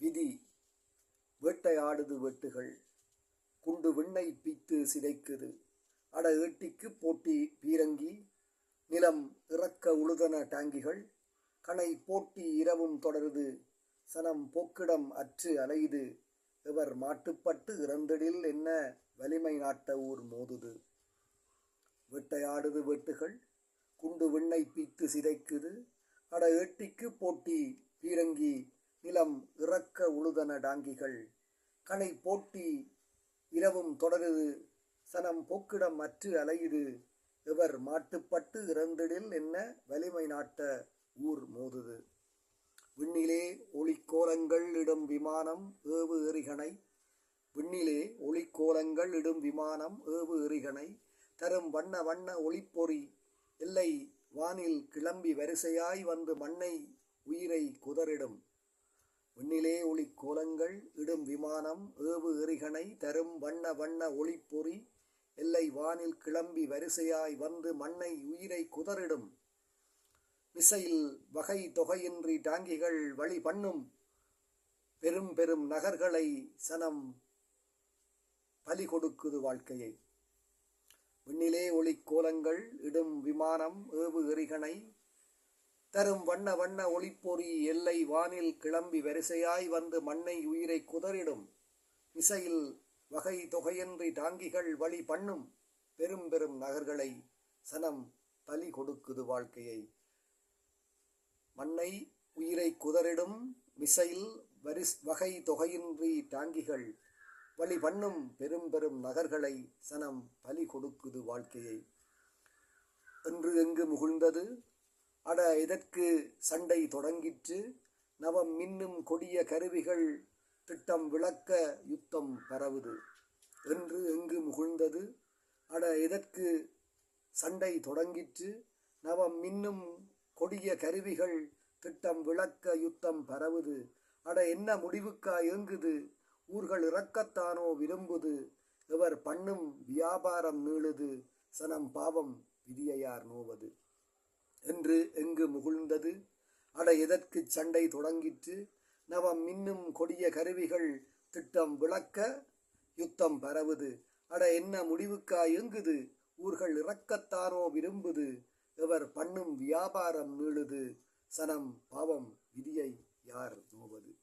விதி. வேட்டையாடுது வெட்டுகள் குண்டு விண்ணை பீத்து சிதைக்குது. அட ஏட்டிக்கு போட்டி பீரங்கி நிலம் இறக்க உழுதன டாங்கிகள் கனை போட்டி இரவும் தொடருது சனம் போக்கிடம் அற்று அலையுது. இவர் மாட்டுப்பட்டு இறந்திடில் என்ன வலிமை நாட்ட ஊர் மோதுது? வெட்டையாடுது வெட்டுகள் குண்டு விண்ணை பீத்து சிதைக்குது. அட ஏட்டிக்கு போட்டி பீரங்கி நிலம் உழுதன டாங்கிகள். களை போட்டி இரவும் தொடருது. சனம் போக்கிடம் அற்று அலையுது. இவர் மாட்டுப்பட்டு இறந்திடில் என்ன வலிமை நாட்ட ஊர் மோதுது. விண்ணிலே ஒளிக்கோலங்கள் இடும் விமானம் ஏவு எறிகணை விண்ணிலே ஒளிக்கோலங்கள் இடும் விமானம் ஏவு எறிகணை தரும் வண்ண வண்ண ஒளிப்பொறி. எல்லை வானில் கிளம்பி வரிசையாய் வந்து மண்ணை உயிரை குதறிடும். விண்ணிலே ஒளி கோலங்கள் இடும் விமானம் ஏவு எறிகணை தரும் வண்ண வண்ண ஒளிப்பொறி எல்லை வானில் கிளம்பி வரிசையாய் வந்து மண்ணை உயிரை குதறிடும். மிசையில் வகை தொகையின்றி டாங்கிகள் வழி பண்ணும். பெரும் பெரும் நகர்களை சனம் பலி கொடுக்குது வாழ்க்கையை. விண்ணிலே ஒளி கோலங்கள் இடும் விமானம் ஏவு எறிகணை தரும் வண்ண வண்ண ஒளிப்பொறி எல்லை வானில் கிளம்பி வரிசையாய் வந்து மண்ணை உயிரை குதறிடும். இசையில் வகை தொகையின்றி டாங்கிகள் வழி பண்ணும். பெரும் பெரும் நகர்களை சனம் பலி கொடுக்குது வாழ்க்கையை. மண்ணை உயிரை குதறிடும் மிசைல் வரிஸ் வகை தொகையின்றி டாங்கிகள் வழி பண்ணும் பெரும் பெரும் நகர்களை சனம் பலி கொடுக்குது வாழ்க்கையை. என்று எங்கு முகிழ்ந்தது? அட இதற்கு சண்டை தொடங்கிற்று? நவம் மின்னும் கொடிய கருவிகள் திட்டம் விளக்க யுத்தம் பரவுது. என்று எங்கு முகிழ்ந்தது? அட இதற்கு சண்டை தொடங்கிற்று? நவம் மின்னும் கொடிய கருவிகள் திட்டம் விளக்க யுத்தம் பரவுது. அட என்ன முடிவுக்கா இயங்குது ஊர்கள் இறக்கத்தானோ விரும்புது இவர் பண்ணும் வியாபாரம் நீளுது. சனம் பாவம் விதியையார் நோவது. என்று எங்கு முகிழ்ந்தது? அட எதற்கு சண்டை தொடங்கிற்று? நவம் மின்னும் கொடிய கருவிகள் திட்டம் விளக்க யுத்தம் பரவுது. அட என்ன முடிவுக்கா எங்குது ஊர்கள் இறக்கத்தானோ விரும்புது. இவர் பண்ணும் வியாபாரம் நீளுது. சனம் பாவம் விதியை யார் நோவது?